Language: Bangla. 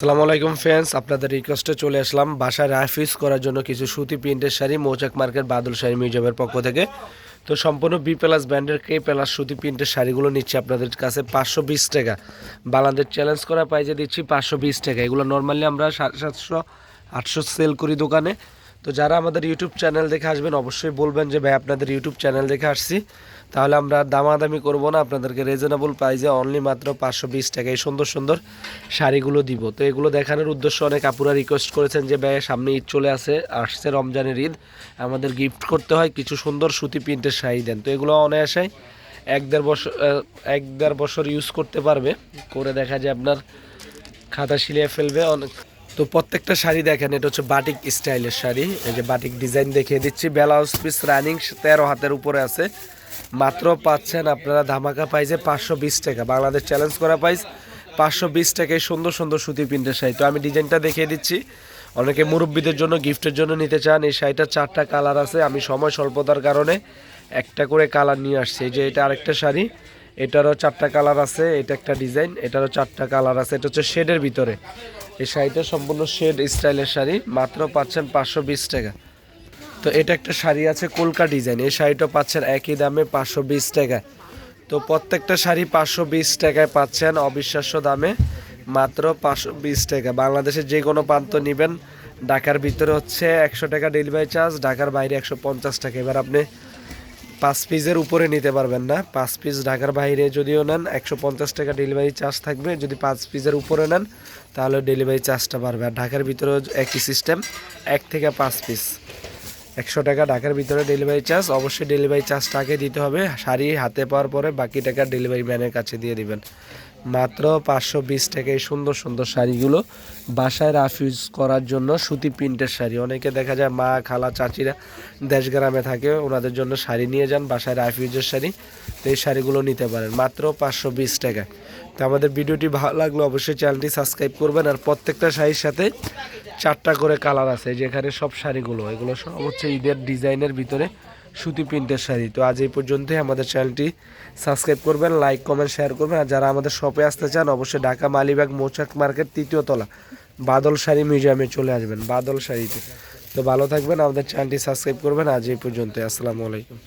আসসালামু আলাইকুম ফ্রেন্ডস, আপনাদের রিকোয়েস্টে চলে আসলাম। বাসায় রাইফিস করার জন্য কিছু সুতি প্রিন্টের শাড়ি, মৌচাক মার্কেট বাদল শাড়ি মিউজিয়ামের পক্ষ থেকে। তো সম্পূর্ণ বি প্লাস ব্র্যান্ডের কে প্লাস সুতি প্রিন্টের শাড়িগুলো নিচ্ছি আপনাদের কাছে, পাঁচশো বিশ টাকা। বালানদের চ্যালেঞ্জ করা পাইজে দিচ্ছি পাঁচশো বিশ টাকা। এগুলো নর্মালি আমরা সাতশো, আটশো সেল করি দোকানে। তো যারা আমাদের ইউটিউব চ্যানেল দেখে আসবেন, অবশ্যই বলবেন যে, ভাই, আপনাদের ইউটিউব চ্যানেল দেখে আসছি। তাহলে আমরা দামাদামি করব না, আপনাদেরকে রিজনেবল প্রাইসে অনলি মাত্র পাঁচশো বিশ টাকা এই সুন্দর সুন্দর শাড়িগুলো দিব। তো এগুলো দেখানোর উদ্দেশ্য অনেক আপুরা রিকোয়েস্ট করেছেন যে, ভাই, সামনে ঈদ চলে আসে, আসছে রমজানের ঈদ, আমাদের গিফট করতে হয়, কিছু সুন্দর সুতি প্রিন্টের শাড়ি দেন। তো এগুলো অনায়াসাই এক দেড় বছর এক দেড় বছর ইউজ করতে পারবে। করে দেখা যায় আপনার খাতা সিলিয়ে ফেলবে অনেক। তো প্রত্যেকটা শাড়ি দেখেন, এটা হচ্ছে বাটিক স্টাইলের শাড়ি। এই যে বাটিক ডিজাইন দেখিয়ে দিচ্ছি। ব্লাউজ পিস রানিং তেরো হাতের উপরে আছে। মাত্র পাচ্ছেন আপনারা ধামাকা পাইছে পাঁচশো বিশ টাকা। বাংলাদেশ চ্যালেঞ্জ করা পাইস পাঁচশো বিশ টাকায় সুন্দর সুন্দর সুতি প্রিন্টের শাড়ি। তো আমি ডিজাইনটা দেখিয়ে দিচ্ছি। অনেকে মুরব্বীদের জন্য গিফটের জন্য নিতে চান। এই শাড়িটা চারটা কালার আছে। আমি সময় স্বল্পতার কারণে একটা করে কালার নিয়ে আসছি। এই যে এটা আরেকটা শাড়ি। এটারও চারটা কালার আছে, এটা একটা ডিজাইন, এটারও চারটা কালার আছে, এটা হচ্ছে শেডের ভিতরে। এই শাড়িটা সম্পূর্ণ শেড স্টাইলের শাড়ি, মাত্র পাচ্ছেন পাঁচশো বিশ টাকা। তো এটা একটা শাড়ি আছে কলকা ডিজাইন, এই শাড়িটা পাচ্ছেন একই দামে পাঁচশো বিশ টাকা। তো প্রত্যেকটা শাড়ি পাঁচশো বিশ টাকায় পাচ্ছেন, অবিশ্বাস্য দামে, মাত্র পাঁচশো বিশ টাকা। বাংলাদেশের যে কোনো প্রান্ত নেবেন, ঢাকার ভিতরে হচ্ছে একশো টাকা ডেলিভারি চার্জ ঢাকার বাইরে একশো পঞ্চাশ টাকা। এবার আপনি পাঁচ পিসের উপরে নিতে পারবেন না। পাঁচ পিস ঢাকার বাইরে যদিও নেন, একশো পঞ্চাশ টাকা ডেলিভারি চার্জ থাকবে। যদি পাঁচ পিসের উপরে নেন, তাহলে ডেলিভারি চার্জটা বাড়বে। আর ঢাকার ভিতরেও একই সিস্টেম, এক থেকে পাঁচ পিস। একশো টাকা ঢাকার ভিতরে ডেলিভারি চার্জ। অবশ্যই ডেলিভারি চার্জটা আগে দিতে হবে। শাড়ি হাতে পাওয়ার পরে বাকি টাকা ডেলিভারি ম্যানের কাছে দিয়ে দিবেন। মাত্র পাঁচশো বিশ টাকায় সুন্দর সুন্দর শাড়িগুলো বাসায় রাফিউজ করার জন্য সুতি প্রিন্টের শাড়ি। অনেকে দেখা যায় মা, খালা, চাচিরা দেশ গ্রামে থাকে, ওনাদের জন্য শাড়ি নিয়ে যান, বাসায় রাফিউজের শাড়ি, তো এই শাড়িগুলো নিতে পারেন। মাত্র পাঁচশো বিশ টাকায়। তো আমাদের ভিডিওটি ভালো লাগলে অবশ্যই চ্যানেলটি সাবস্ক্রাইব করবেন আর প্রত্যেকটা শাড়ির সাথে চারটা করে কালার আছে যেখানে সব শাড়িগুলো, এগুলো সব হচ্ছে ঈদের ডিজাইনের ভিতরে সুতি প্রিন্টের শাড়ি তো আজ এই পর্যন্তই। আমাদের চ্যানেলটি সাবস্ক্রাইব করবেন, লাইক, কমেন্ট, শেয়ার করবেন। আর যারা আমাদের শপে আসতে চান, অবশ্যই ঢাকা মালিবাগ মৌচাক মার্কেট তৃতীয় তলা, বাদল শাড়ি মিউজিয়ামে চলে আসবেন, বাদল শাড়িতে। তো ভালো থাকবেন, আমাদের চ্যানেলটি সাবস্ক্রাইব করবেন। আজ এই পর্যন্তই। আসসালামু আলাইকুম।